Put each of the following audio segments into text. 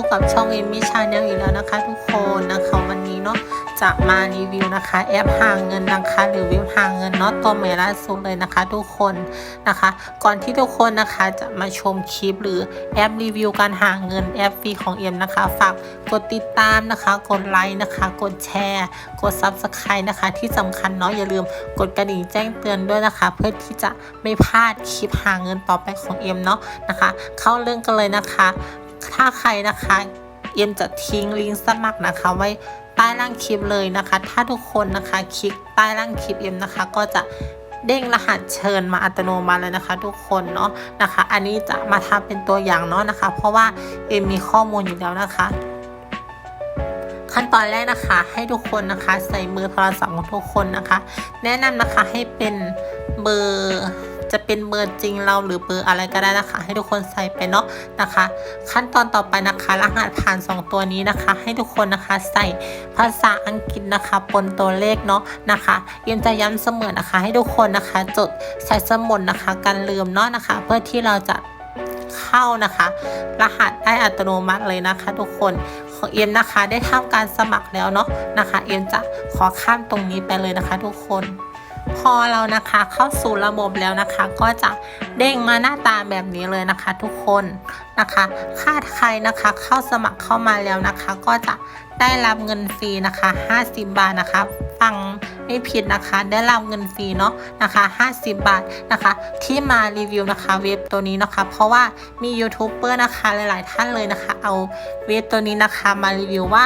บกับช่องเอมมี่ชาแนลอีกแล้วนะคะ ทุกคนนะคะวันนี้เนาะจะมารีวิวนะคะ แอปหาเงินนะคะหรือว็บหาเงินเนาะตัวใหม่ล่าสุดเลยนะคะ ทุกคนนะคะ ก่อนที่ทุกคนนะคะจะมาชมคลิปหรือแอปรีวิวการหาเงินแอปฟรีของเอ็มนะคะฝากกดติดตามนะคะ กดไลค์นะคะ กดแชร์ กด Subscribe นะคะ ที่สำคัญเนาะอย่าลืมกดกระดิ่งแจ้งเตือนด้วยนะคะ เพื่อที่จะไม่พลาดคลิปหาเงินต่อไปของเอ็มเนาะนะคะ เข้าเรื่องกันเลยนะคะ ถ้าใครนะคะเอ็มจะทิ้งลิงก์สมัครนะคะไว้ใต้ล่างคลิปเลยนะคะ ถ้าทุกคนนะคะคลิกใต้ล่างคลิปเอ็มนะคะ ก็จะเด้งรหัสเชิญมาอัตโนมัติเลยนะคะ ทุกคนเนาะนะคะ อันนี้จะมาทำเป็นตัวอย่างเนาะนะคะ เพราะว่าเอ็มมีข้อมูลอยู่แล้วนะคะ ขั้นตอนแรกนะคะ ให้ทุกคนนะคะ ใส่มือโทรศัพท์ของทุกคนนะคะ แนะนำนะคะให้เป็นเบอร์ จะเป็นเบอร์จริงเราหรือเบอร์อะไรก็ได้นะคะ ให้ทุกคนใส่ไปเนาะนะคะ ขั้นตอนต่อไปนะคะรหัสผ่าน 2 ตัวนี้นะคะ ให้ทุกคนนะคะใส่ภาษาอังกฤษนะคะปนตัวเลขเนาะนะคะเยังจะย้ำเสมอนะคะ ให้ทุกคนนะคะจดใส่สมุดนะคะกันลืมเนาะนะคะ เพื่อที่เราจะเข้านะคะ รหัสได้อัตโนมัติเลยนะคะ ทุกคนของเอ็มนะคะได้ทำการสมัครแล้วเนาะนะคะ เอ็มจะขอข้ามตรงนี้ไปเลยนะคะ ทุกคน พอเรานะคะเข้าสู่ระบบแล้วนะคะ ก็จะเด้งมาหน้าตาแบบนี้เลยนะคะ ทุกคนนะคะค่าใครนะคะเข้าสมัครเข้ามาแล้วนะคะ ก็จะได้รับเงินฟรีนะคะ 50 บาทนะคะฟังไม่ผิดนะคะได้รับเงินฟรีเนาะนะคะ 50 บาทนะคะ ที่มารีวิวนะคะเว็บตัวนี้นะคะ เพราะว่ามียูทูบเบอร์นะคะหลาย ๆ ท่านเลยนะคะ เอาเว็บตัวนี้นะคะมารีวิวว่า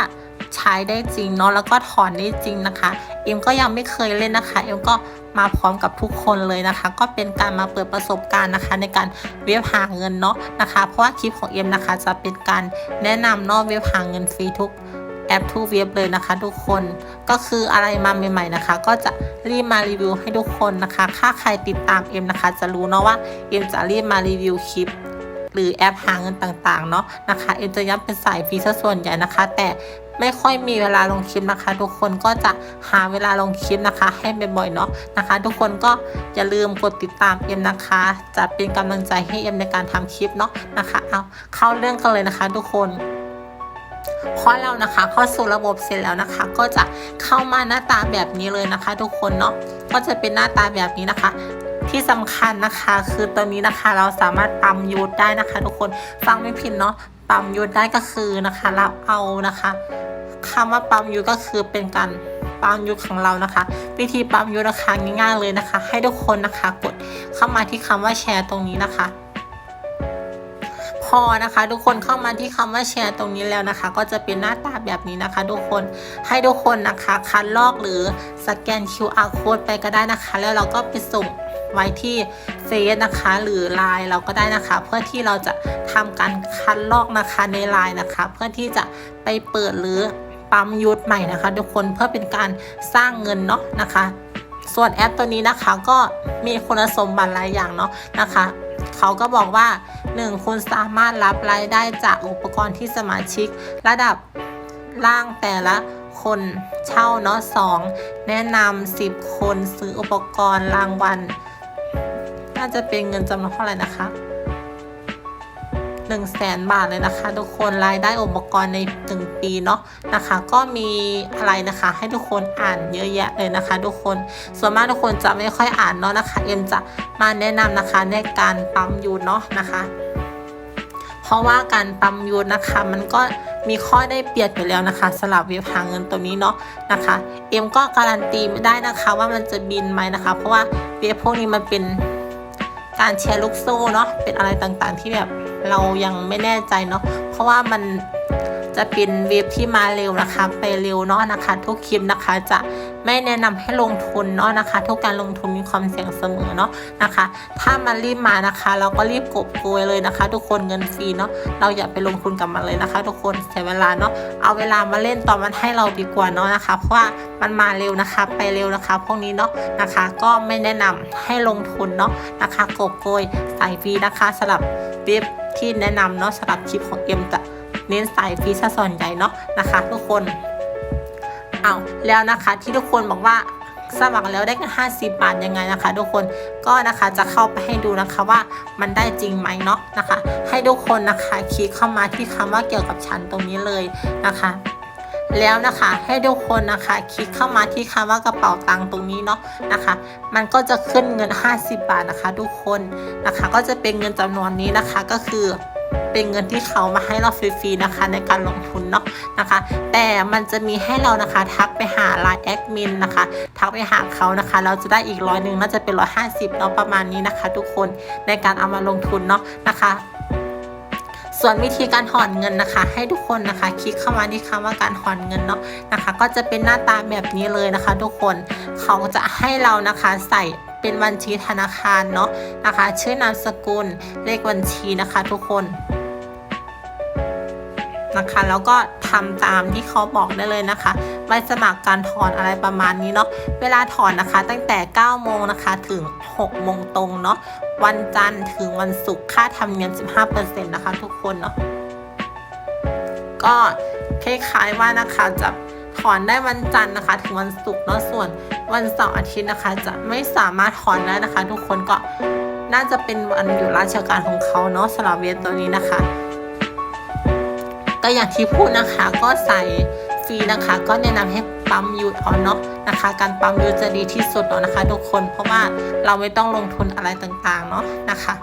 ใช้ได้จริงเนาะแล้วก็ถอนได้จริงนะคะ เอ็มก็ยังไม่เคยเล่นนะคะ เอ็มก็มาพร้อมกับทุกคนเลยนะคะ ก็เป็นการมาเปิดประสบการณ์นะคะ ในการเว็บหาเงินเนาะนะคะ เพราะว่าคลิปของเอ็มนะคะ จะเป็นการแนะนำเนาะเว็บหาเงินฟรีทุกแอปทุกเว็บเลยนะคะทุกคนก็คืออะไรมาใหม่ๆนะคะ ก็จะรีบมารีวิวให้ทุกคนนะคะ ถ้าใครติดตามเอ็มนะคะ จะรู้เนาะว่าเอ็มจะรีบมารีวิวคลิป หรือแอปหาเงินต่างๆเนาะนะคะเอ็มจะย้ำเป็นสายฟรีซะส่วนใหญ่นะคะ แต่ไม่ค่อยมีเวลาลงคลิปนะคะ ทุกคนก็จะหาเวลาลงคลิปนะคะ ให้บ่อยๆเนาะนะคะ ทุกคนก็อย่าลืมกดติดตามเอ็มนะคะ จะเป็นกำลังใจให้เอ็มในการทำคลิปเนาะนะคะเอาเข้าเรื่องกันเลยนะคะ ทุกคนพอเรานะคะเข้าสู่ระบบเสร็จแล้วนะคะ ก็จะเข้ามาหน้าตาแบบนี้เลยนะคะ ทุกคนเนาะก็จะเป็นหน้าตาแบบนี้นะคะ ที่สำคัญนะคะ คือตัวนี้นะคะเราสามารถปั๊มยูทได้นะคะ ทุกคนฟังไม่ผิดเนาะปั๊มยูทได้ก็คือนะคะเราเอานะคะคำว่าปั๊มยูทก็คือเป็นการปั๊มยูทของเรานะคะ วิธีปั๊มยูทนะคะง่ายๆเลยนะคะ ให้ทุกคนนะคะกดเข้ามาที่คำว่าแชร์ตรงนี้นะคะพอนะคะ ทุกคนเข้ามาที่คำว่าแชร์ตรงนี้แล้วนะคะ ก็จะเป็นหน้าตาแบบนี้นะคะ ทุกคนให้ทุกคนนะคะ คัดลอกหรือสแกน QR code ไปก็ได้นะคะ แล้วเราก็ไปส่ง ไว้ที่เฟซนะคะ หรือไลน์เราก็ได้นะคะ เพื่อที่เราจะทำการคัดลอกนะคะในไลน์นะคะ เพื่อที่จะไปเปิดหรือปั๊มยูทใหม่นะคะ ทุกคนเพื่อเป็นการสร้างเงินเนาะนะคะ ส่วนแอปตัวนี้นะคะก็มีคุณสมบัติหลายอย่างเนาะนะคะเขาก็บอกว่า 1. คุณสามารถรับรายได้จากอุปกรณ์ที่สมาชิก ระดับล่างแต่ละคนเช่าเนาะ 2. แนะนำ10 คนซื้ออุปกรณ์รางวัล น่าจะเป็นเงินจำนวนเท่าไหร่นะคะ1 0 0 0 0แสนบาทเลยนะคะ ทุกคนรายได้อุปกรณ์ใน 1 ปีเนาะนะคะ ก็มีอะไรนะคะ ให้ทุกคนอ่านเยอะแยะเลยนะคะ ทุกคนส่วนมากทุกคนจะไม่ค่อยอ่านเนาะนะคะ เอ็มจะมาแนะนำนะคะในการปั๊มยูนเนาะนะคะ เพราะว่าการปั๊มยูนนะคะ มันก็มีข้อได้เปรียบอยู่แล้วนะคะสำหรับเว็บหาเงินตัวนี้เนาะนะคะ เอ็มก็การันตีไม่ได้นะคะว่ามันจะบินไหมนะคะ เพราะว่าเว็บพวกนี้มันเป็น การแชร์ลูกโซ่เนาะเป็นอะไรต่างๆที่แบบเรายังไม่แน่ใจเนาะเพราะว่ามันจะเป็นเว็บที่มาเร็วนะคะ ไปเร็วเนาะนะคะ ทุกคลิปนะคะจะ ไม่แนะนำให้ลงทุนเนาะนะคะ ทุกการลงทุนมีความเสี่ยงเสมอเนาะนะคะ ถ้ามันรีบมานะคะ เราก็รีบกบโกยเลยนะคะ ทุกคนเงินฟรีเนาะเราอย่าไปลงทุนกับมันเลยนะคะ ทุกคนเสียเวลาเนาะเอาเวลามาเล่นตอนมันให้เราดีกว่าเนาะนะคะ เพราะว่ามันมาเร็วนะคะ ไปเร็วนะคะ พวกนี้เนาะนะคะ ก็ไม่แนะนำให้ลงทุนเนาะนะคะกบโกยใส่ฟรีนะคะสำหรับเว็บที่แนะนำเนาะสำหรับคลิปของเอ็มจะเน้นสายฟรีซะส่วนใหญ่เนาะนะคะ ทุกคน เอาแล้วนะคะที่ทุกคนบอกว่าสมัครแล้วได้กัน50 บาทยังไงนะคะ ทุกคนก็นะคะจะเข้าไปให้ดูนะคะว่ามันได้จริงไหมเนาะนะคะ ให้ทุกคนนะคะคลิกเข้ามาที่คำว่าเกี่ยวกับฉันตรงนี้เลยนะคะ แล้วนะคะให้ทุกคนนะคะคลิกเข้ามาที่คำว่ากระเป๋าตังค์ตรงนี้เนาะนะคะ มันก็จะขึ้นเงิน 50 บาทนะคะ ทุกคนนะคะ ก็จะเป็นเงินจำนวนนี้นะคะก็คือ เป็นเงินที่เขามาให้เราฟรีๆนะคะในการลงทุนเนาะนะคะ แต่มันจะมีให้เรานะคะ ทักไปหาไลน์แอดมินนะคะ ทักไปหาเขานะคะ เราจะได้อีกร้อยหนึ่งน่าจะเป็นร้อยห้าสิบเนาะประมาณนี้นะคะ ทุกคนในการเอามาลงทุนเนาะนะคะส่วนวิธีการถอนเงินนะคะ ให้ทุกคนนะคะ คลิกเข้ามาที่คำว่าการถอนเงินเนาะนะคะ ก็จะเป็นหน้าตาแบบนี้เลยนะคะ ทุกคนเขาจะให้เรานะคะใส่เป็นบัญชีธนาคารเนาะนะคะ ชื่อนามสกุลเลขบัญชีนะคะ ทุกคน นะคะ แล้วก็ทำตามที่เขาบอกได้เลยนะคะใบสมัครการถอนอะไรประมาณนี้เนาะเวลาถอนนะคะ ตั้งแต่ 9 โมงนะคะถึง 6 โมงตรงเนาะวันจันทร์ถึงวันศุกร์ค่าธรรมเนียม15%นะคะทุกคนเนาะก็คล้ายๆว่านะคะจะถอนได้วันจันทร์นะคะ ถึงวันศุกร์เนาะส่วนวันเสาร์อาทิตย์นะคะ จะไม่สามารถถอนได้นะคะ ทุกคนก็น่าจะเป็นวันอยู่ราชการของเขาเนาะสำหรับเวียตัวนี้นะคะ ก็อย่างที่พูดนะคะก็ใส่ฟรีนะคะ ก็แนะนำให้ปั๊มยูดเอาเนาะนะคะ การปั๊มยูดจะดีที่สุดเนาะนะคะทุกคนเพราะว่าเราไม่ต้องลงทุนอะไรต่างๆเนาะนะคะ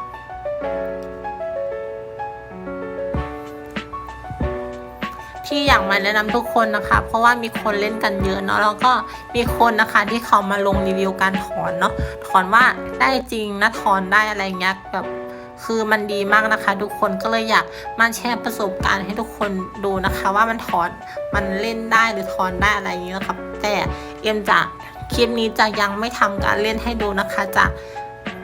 ที่อยากมาแนะนำทุกคนนะคะ เพราะว่ามีคนเล่นกันเยอะเนาะแล้วก็มีคนนะคะที่เขามาลงรีวิวการถอนเนาะถอนว่าได้จริงนะถอนได้อะไรเงี้ยแบบ คือมันดีมากนะคะ ทุกคนก็เลยอยากมาแชร์ประสบการณ์ให้ทุกคนดูนะคะ ว่ามันถอนมันเล่นได้หรือถอนได้อะไรอย่างนี้นะครับ แต่เอ็มจะคลิปนี้จะยังไม่ทำการเล่นให้ดูนะคะ จะ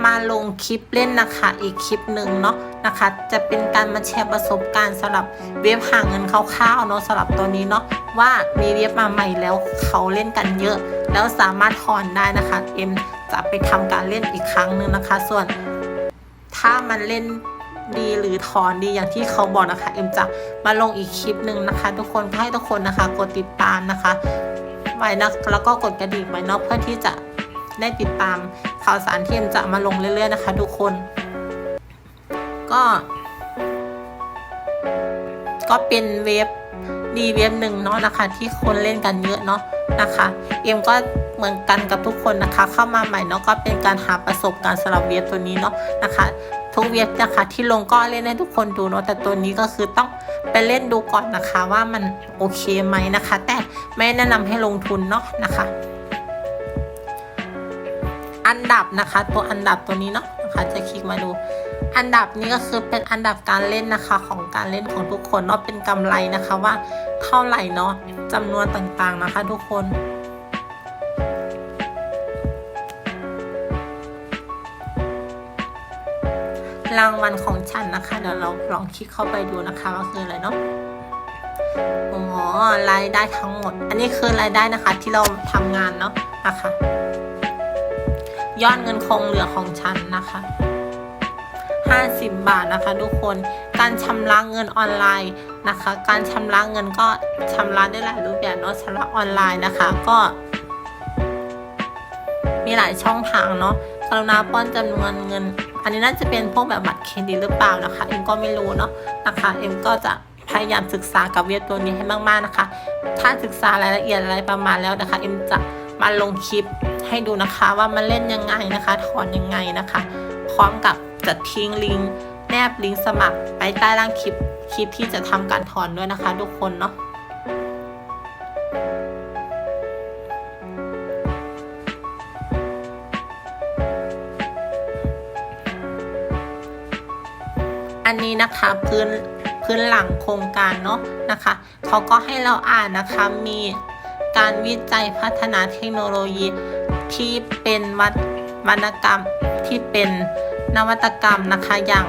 มาลงคลิปเล่นนะคะ อีกคลิปหนึ่งเนาะนะคะ จะเป็นการมาแชร์ประสบการณ์สำหรับเว็บหาเงินคร่าวๆเนาะสำหรับตัวนี้เนาะว่ามีเว็บมาใหม่แล้วเขาเล่นกันเยอะ แล้วสามารถถอนได้นะคะ เอ็มจะไปทำการเล่นอีกครั้งหนึ่งนะคะ ส่วน ถ้ามันเล่นดีหรือถอนดีอย่างที่เขาบอกนะคะ เอ็มจะมาลงอีกคลิปหนึ่งนะคะ ทุกคนก็ให้ทุกคนนะคะ กดติดตามนะคะ ไว้นะแล้วก็กดกระดิ่งไว้เนาะเพื่อที่จะได้ติดตามข่าวสารที่เอ็มจะมาลงเรื่อย ๆนะคะ ทุกคน ก็ ก็เป็นเว็บดีเว็บหนึ่งเนาะนะคะ ที่คนเล่นกันเยอะเนาะนะคะ เอ็มก็ เหมือนกันกับทุกคนนะคะ เข้ามาใหม่เนาะก็เป็นการหาประสบการณ์สำหรับเว็บตัวนี้เนาะนะคะทุกเว็บนะคะที่ลงก็เล่นให้ทุกคนดูเนาะแต่ตัวนี้ก็คือต้องไปเล่นดูก่อนนะคะว่ามันโอเคไหมนะคะ แต่ไม่แนะนำให้ลงทุนเนาะนะคะ อันดับนะคะตัวอันดับตัวนี้เนาะนะคะจะคลิกมาดู อันดับนี้ก็คือเป็นอันดับการเล่นนะคะของการเล่นของทุกคนเนาะเป็นกำไรนะคะว่าเท่าไหร่เนาะจำนวนต่างๆนะคะ ทุกคน รางวัลของฉันนะคะเดี๋ยวเราลองคลิกเข้าไปดูนะคะว่าคืออะไรเนาะอ๋อรายได้ทั้งหมด อันนี้คือรายได้นะคะ ที่เราทำงานเนาะนะคะ ยอดเงินคงเหลือของฉันนะคะ50 บาทนะคะ ทุกคนการชำระเงินออนไลน์นะคะ การชำระเงินก็ชำระได้หลายรูปแบบเนาะชำระออนไลน์นะคะ ก็ มีหลายช่องทางเนาะกรุณาป้อนจำนวนเงิน อันนี้น่าจะเป็นพวกแบบบัตรเครดิตหรือเปล่านะคะ เอ็มก็ไม่รู้เนาะนะคะ เอ็มก็จะพยายามศึกษากับเว็บตัวนี้ให้มากๆนะคะ ถ้าศึกษารายละเอียดอะไรประมาณแล้วนะคะ เอ็มจะมาลงคลิปให้ดูนะคะว่ามันเล่นยังไงนะคะ ถอนยังไงนะคะ พร้อมกับจะทิ้งลิงก์แนบลิงก์สมัครไปใต้ล่างคลิปคลิปที่จะทำการถอนด้วยนะคะ ทุกคนเนาะ อันนี้นะคะพื้นพื้นหลังโครงการเนาะนะคะเขาก็ให้เราอ่านนะคะมีการวิจัยพัฒนาเทคโนโลยีที่เป็นวัวรรณกรรมที่เป็นนวัตกรรมนะคะอย่าง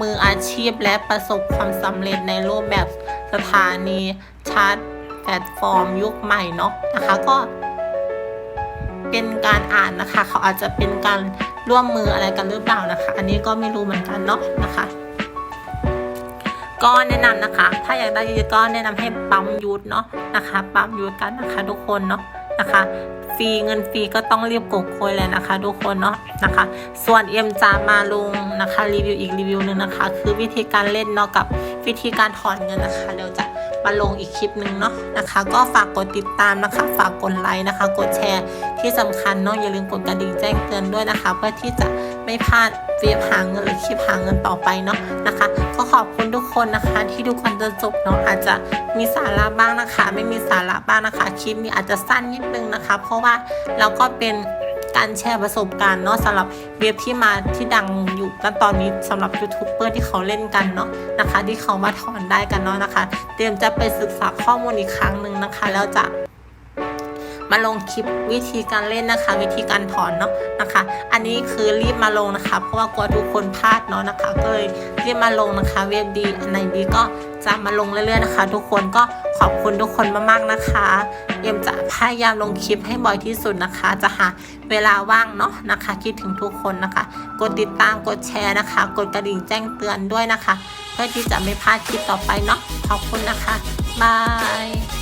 มืออาชีพและประสบความสำเร็จในรูปแบบสถานีชาร์จแพลตฟอร์มยุคใหม่เนาะนะคะก็เป็นการอ่านนะคะ เขาอาจจะเป็นการ ร่วมมืออะไรกันหรือเปล่านะคะ อันนี้ก็ไม่รู้เหมือนกันเนาะนะคะ ก็แนะนำนะคะ ถ้าอยากได้เยอะก็แนะนำให้ปั๊มยูทเนาะนะคะ ปั๊มยูทกันนะคะทุกคนเนาะนะคะฟรีเงินฟรีก็ต้องรีบกดโกยเลยนะคะ ทุกคนเนาะนะคะ ส่วนเอ็มจะมาลงนะคะรีวิวอีกรีวิวหนึ่งนะคะ คือวิธีการเล่นเนาะกับวิธีการถอนเงินนะคะเดี๋ยวจะ มาลงอีกคลิปหนึ่งเนาะนะคะ ก็ฝากกดติดตามนะคะ ฝากกดไลค์นะคะ กดแชร์ที่สำคัญเนาะอย่าลืมกดกระดิ่งแจ้งเตือนด้วยนะคะ เพื่อที่จะไม่พลาดเวียบหาเงินหรือคลิปหาเงินต่อไปเนาะนะคะ ก็ขอบคุณทุกคนนะคะ ที่ดูกันจนจบเนาะอาจจะมีสาระบ้างนะคะ ไม่มีสาระบ้างนะคะ คลิปนี้อาจจะสั้นนิดนึงนะคะ เพราะว่าเราก็เป็น การแชร์ประสบการณ์เนาะสำหรับเว็บที่มาที่ดังอยู่กันตอนนี้สำหรับยูทูบเบอร์ที่เขาเล่นกันเนาะนะคะ ที่เขามาถอนได้กันเนาะนะคะ เตรียมจะไปศึกษาข้อมูลอีกครั้งหนึ่งนะคะ แล้วจะมาลงคลิปวิธีการเล่นนะคะ วิธีการถอนเนาะนะคะ อันนี้คือรีบมาลงนะคะ เพราะว่ากลัวทุกคนพลาดเนาะนะคะ ก็เลยรีบมาลงนะคะเว็บดีอันไหนดีก็จะมาลงเรื่อยๆนะคะ ทุกคนก็ขอบคุณทุกคนมากๆนะคะ เอ็มจะ พยายามลงคลิปให้บ่อยที่สุดนะคะ จะหาเวลาว่างเนาะนะคะ คิดถึงทุกคนนะคะ กดติดตามกดแชร์นะคะ กดกระดิ่งแจ้งเตือนด้วยนะคะ เพื่อที่จะไม่พลาดคลิปต่อไปเนาะขอบคุณนะคะบาย